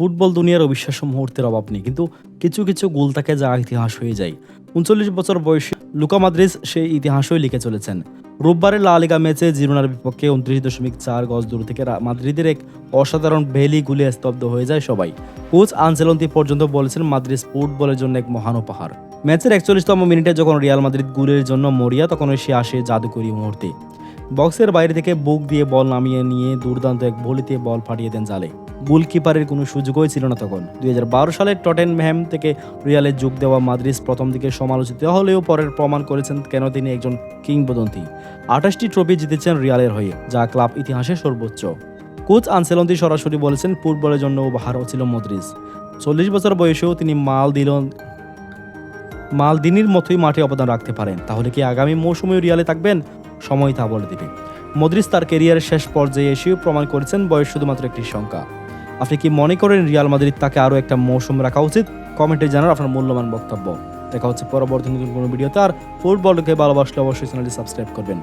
Football দুনিয়ার অবিশ্বাস্য মুহূর্তের অভাব নেই, কিন্তু কিছু কিছু গোল থাকে যা ইতিহাস হয়ে যায়। উনচল্লিশ বছর বয়সী লুকা মাদ্রিস সেই ইতিহাসই লিখে চলেছেন। রোববারের লা লিগা ম্যাচে জিরোনার বিপক্ষে উনত্রিশ দশমিক চার গজ দূর থেকে মাদ্রিদের এক অসাধারণ ভেলি গুলে স্তব্ধ হয়ে যায় সবাই। কোচ আনসেলন্তি পর্যন্ত বলেছেন মাদ্রিস ফুটবলের জন্য এক মহান উপহার। ম্যাচের একচল্লিশতম মিনিটে যখন রিয়াল মাদ্রিদ গুলের জন্য মরিয়া, তখন সে আসে জাদুকরী মুহূর্তে। বক্সের বাইরে থেকে বুক দিয়ে বল নামিয়ে নিয়ে দুর্দান্ত এক ভলিতে বল ফাটিয়ে দেন জালে। গোলকিপারের কোনো সুযোগই ছিল না তখন। দুই সালে টটেনহ্যাম থেকে রিয়ালে যোগ দেওয়া মাদ্রিস প্রথম দিকে সমালোচিত হলেও পরের প্রমাণ করেছেন কেন তিনি একজন কিংবদন্তি। আঠাশটি ট্রফি জিতেছেন রিয়ালের হয়ে, যা ক্লাব ইতিহাসে সর্বোচ্চ। কোচ আনসেলন্তি সরাসরি বলেছেন, ফুটবলের জন্য উপহারও ছিল মদ্রিস চল্লিশ বছর বয়সেও তিনি মাল দিল মালদিনির মতোই মাঠে অবদান রাখতে পারেন। তাহলে কি আগামী মৌসুমে রিয়ালে থাকবেন? সময় তা বলে দেবে। মদ্রিস তার কেরিয়ারের শেষ পর্যায়ে এসেও প্রমাণ করেছেন বয়স শুধুমাত্র একটি সংখ্যা। আপনি কি মনে করেন রিয়াল মাদ্রিদ তাকে আরও একটা মৌসুম রাখা উচিত? কমেন্টে জানার আপনার মূল্যবান বক্তব্য। দেখা হচ্ছে পরবর্তী নতুন কোনো ভিডিওতে, আর ফুটবলকে ভালোবাসলে অবশ্যই চ্যানেলটি সাবস্ক্রাইব করবেন।